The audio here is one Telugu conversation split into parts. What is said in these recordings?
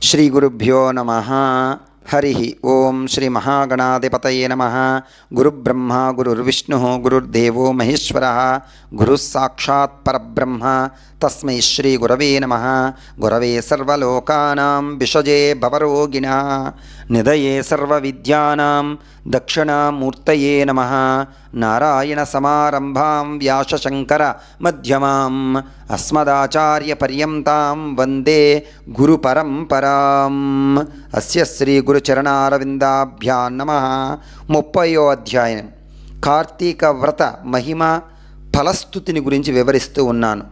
శ్రీ గురుభ్యో నమ హరి ఓం శ్రీ మహాగణాధిపతయే నమ గురుబ్రహ్మ గురుర్విష్ణు గురుర్దేవో మహేశ్వర గురుస్సాక్షాత్ పరబ్రహ్మ తస్మై శ్రీ గురవే నమ గురవే సర్వలోకానాం విషజే భవరోగిణ నిదయే సర్వ విద్యానాం దక్షిణామూర్తయే నమ. నారాయణ సమారంభాం వ్యాసశంకర మధ్యమాం. అస్మదాచార్యపర్యంతాం వందే గురు పరంపరాం అస్య శ్రీ గురుచరణారవిందాభ్యాం నమ. ముప్పయో అధ్యాయం. కార్తీక వ్రత మహిమ ఫలస్థుతిని గురించి వివరిస్తూ ఉన్నాను.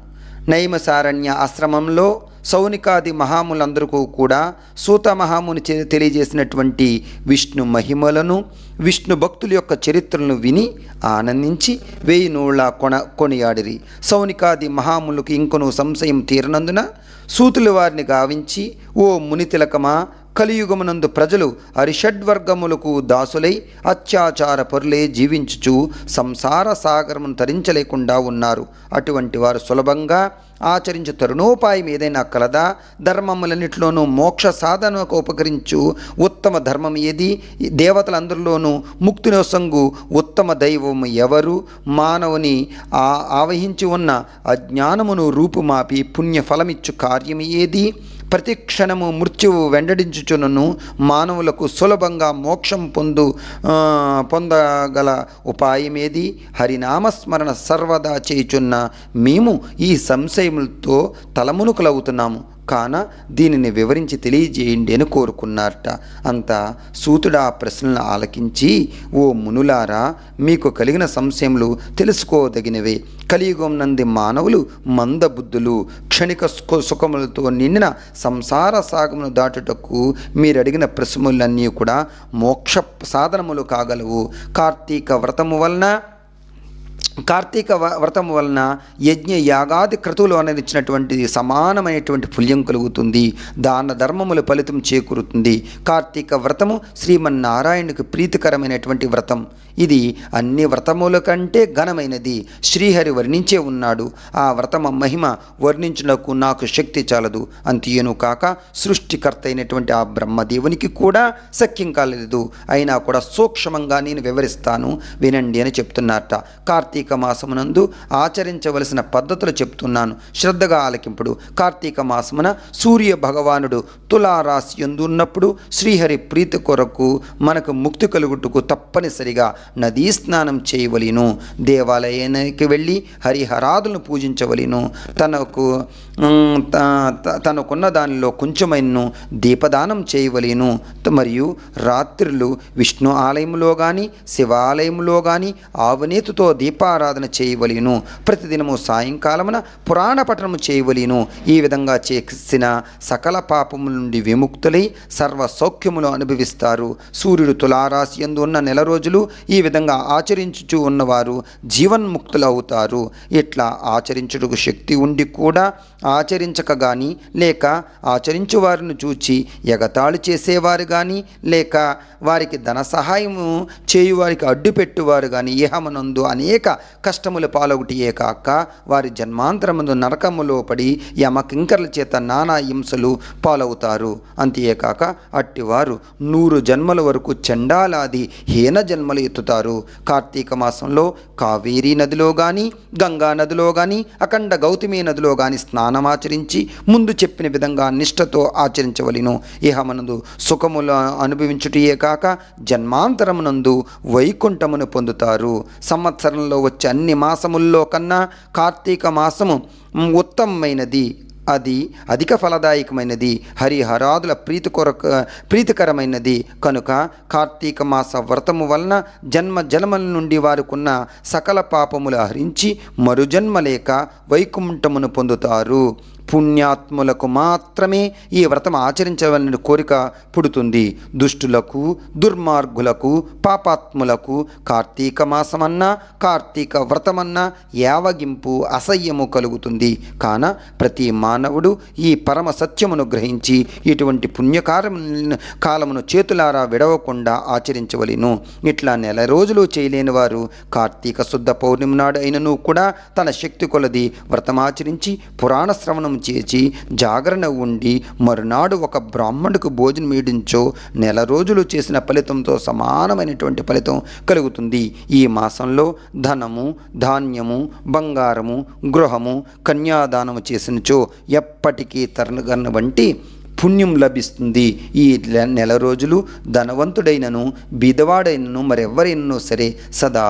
నైమసారణ్య ఆశ్రమంలో సౌనికాది మహాములందరికీ కూడా సూత మహాముని తెలియజేసినటువంటి విష్ణు మహిమలను విష్ణు భక్తుల యొక్క చరిత్రలను విని ఆనందించి వేయి నూళ్ళ కొన కొనియాడిరి. సౌనికాది మహాములకు ఇంకొను సంశయం తీరనందున సూతుల వారిని గావించి ఓ మునితిలకమా కలియుగమునందు ప్రజలు అరిషడ్వర్గములకు దాసులై అత్యాచార పొరులే జీవించుచు సంసార సాగరమును తరించలేకుండా ఉన్నారు. అటువంటి వారు సులభంగా ఆచరించు తరుణోపాయం ఏదైనా కలదా ధర్మములన్నిటిలోనూ మోక్ష సాధనకు ఉపకరించు ఉత్తమ ధర్మం ఏది? దేవతలందరిలోనూ దేవతలందరిలోనూ ముక్తినోసంగు ఉత్తమ దైవం ఎవరు? మానవుని ఆ ఆవహించి ఉన్న అజ్ఞానమును రూపుమాపి పుణ్యఫలమిచ్చు కార్యం ఏది? ప్రతి క్షణము మృత్యువు వెండడించుచునను మానవులకు సులభంగా మోక్షం పొందు పొందగల ఉపాయమేది? హరినామస్మరణ సర్వదా చేయుచున్న మేము ఈ సంశయములతో తలమునుకులవుతున్నాము. కాన దీనిని వివరించి తెలియజేయండి అని కోరుకున్నారట. అంతా సూతుడు ఆ ప్రశ్నలను ఆలకించి ఓ మునులారా మీకు కలిగిన సంశయములు తెలుసుకోదగినవే. కలియుగం నంది మానవులు మందబుద్ధులు క్షణిక సుఖ సుఖములతో నిండిన సంసార సాగమును దాటుటకు మీరు అడిగిన ప్రశ్నలన్నీ కూడా మోక్ష సాధనములు కాగలవు. కార్తీక వ్రతము వలన కార్తీక వ్రతం వలన యజ్ఞ యాగాది క్రతువులు అనరించినటువంటి సమానమైనటువంటి పుల్యం కలుగుతుంది. దాన ధర్మముల ఫలితం చేకూరుతుంది. కార్తీక వ్రతము శ్రీమన్నారాయణునికి ప్రీతికరమైనటువంటి వ్రతం. ఇది అన్ని వ్రతముల కంటే ఘనమైనది. శ్రీహరి వర్ణించే ఉన్నాడు. ఆ వ్రతమ మహిమ వర్ణించుటకు నాకు శక్తి చాలదు. అంతేను కాక సృష్టికర్త అయినటువంటి ఆ బ్రహ్మదేవునికి కూడా సఖ్యం కాలేదు. అయినా కూడా సూక్ష్మంగా నేను వివరిస్తాను. వినండి అని చెప్తున్నారట. కార్తీక మాసమునందు ఆచరించవలసిన పద్ధతులు చెప్తున్నాను. శ్రద్ధగా ఆలకింపుడు. కార్తీక మాసమున సూర్య భగవానుడు తులారాశి యందు ఉన్నప్పుడు శ్రీహరి ప్రీతి కొరకు మనకు ముక్తి కలుగుటకు తప్పనిసరిగా నదీ స్నానం చేయవలను. దేవాలయానికి వెళ్ళి హరిహరాదులను పూజించవలను. తనకు త- తనకున్న దానిలో కొంచెమైనను దీపదానం చేయవలను. మరియు రాత్రులు విష్ణు ఆలయంలో కానీ శివాలయంలో కానీ ఆవునేతుతో దీపారాధన చేయవలను. ప్రతిదినము సాయంకాలమున పురాణ పఠనము చేయవలను. ఈ విధంగా చేసిన సకల పాపముల నుండి విముక్తులై సర్వ సౌఖ్యములు అనుభవిస్తారు. సూర్యుడు తులారాశి యందు ఉన్న నెల రోజులు ఈ ఈ విధంగా ఆచరించుచు ఉన్నవారు జీవన్ముక్తులు అవుతారు ఇట్లా ఆచరించుటకు శక్తి ఉండి కూడా ఆచరించక గాని లేక ఆచరించు వారిని చూచి ఎగతాళి చేసేవారు కానీ లేక వారికి ధన సహాయము చేయువారికి అడ్డుపెట్టువారు కానీ ఇహమనందు అనేక కష్టముల పాలొకటియే కాక వారి జన్మాంతరముందు నరకములో పడి యమకింకర్ల చేత నానా హింసలు పాలవుతారు. అంతేకాక అట్టివారు నూరు జన్మల వరకు చండాలాది హీన జన్మలు ఎత్తుతారు కార్తీక మాసంలో కావేరీ నదిలో కానీ గంగా నదిలో కానీ అఖండ గౌతమి నదిలో కానీ స్నానమాచరించి ముందు చెప్పిన విధంగా నిష్ఠతో ఆచరించవలను. ఇహమనందు సుఖములు అనుభవించుటయే కాక జన్మాంతరమునందు వైకుంఠమును పొందుతారు. సంవత్సరంలో వచ్చే అన్ని మాసముల్లో కన్నా కార్తీక మాసము ఉత్తమమైనది. అది అధిక ఫలదాయకమైనది హరిహరాదుల ప్రీతి కొరకు ప్రీతికరమైనది. కనుక కార్తీక మాస వ్రతము వలన జన్మ జన్మల నుండి వారికున్న సకల పాపములు హరించి మరుజన్మ లేక వైకుంఠమును పొందుతారు. పుణ్యాత్ములకు మాత్రమే ఈ వ్రతం ఆచరించవలసిన కోరిక పుడుతుంది. దుష్టులకు దుర్మార్గులకు పాపాత్ములకు కార్తీక మాసమన్నా కార్తీక వ్రతమన్నా యావగింపు అసహ్యము కలుగుతుంది. కాన ప్రతి మానవుడు ఈ పరమ సత్యమును గ్రహించి ఇటువంటి పుణ్యకారము కాలమును చేతులారా విడవకుండా ఆచరించవలెను. ఇట్లా నెల రోజులు చేయలేని వారు కార్తీక శుద్ధ పౌర్ణమి నాడు అయినను కూడా తన శక్తి కొలది వ్రతమాచరించి పురాణ శ్రవణం చేసి జాగరణ ఉండి మరునాడు ఒక బ్రాహ్మణుడికి భోజనం మీడించో నెల రోజులు చేసిన ఫలితంతో సమానమైనటువంటి ఫలితం కలుగుతుంది. ఈ మాసంలో ధనము ధాన్యము బంగారము గృహము కన్యాదానము చేసినచో ఎప్పటికీ తరణగన్న వంటి పుణ్యం లభిస్తుంది ఈ నె- నెల రోజులు ధనవంతుడైనను బీదవాడైనను మరెవరైనను సరే సదా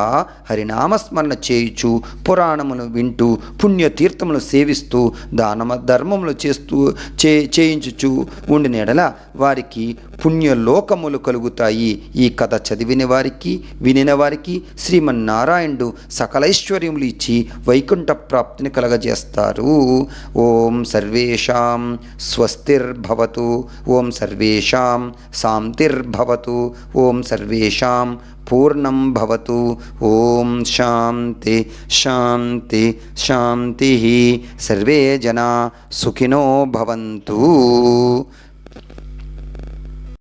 హరినామస్మరణ చేయుచు పురాణమును వింటూ పుణ్యతీర్థములు సేవిస్తూ దానమ ధర్మములు చేస్తూ చే చేయించుచు ఉండిన ఎడల వారికి పుణ్యలోకములు కలుగుతాయి. ఈ కథ చదివిన వారికి వినిన వారికి శ్రీమన్నారాయణుడు సకలైశ్వర్యములు ఇచ్చి వైకుంఠ ప్రాప్తిని కలగజేస్తారు. ఓం సర్వేషాం స్వస్తిర్భవతు ఓం సర్వేషాం శాంతిర్భవతు ఓం సర్వేషాం పూర్ణం భవతు ఓం శాంతి శాంతి శాంతి. సర్వే జనా సుఖినో భవంతు.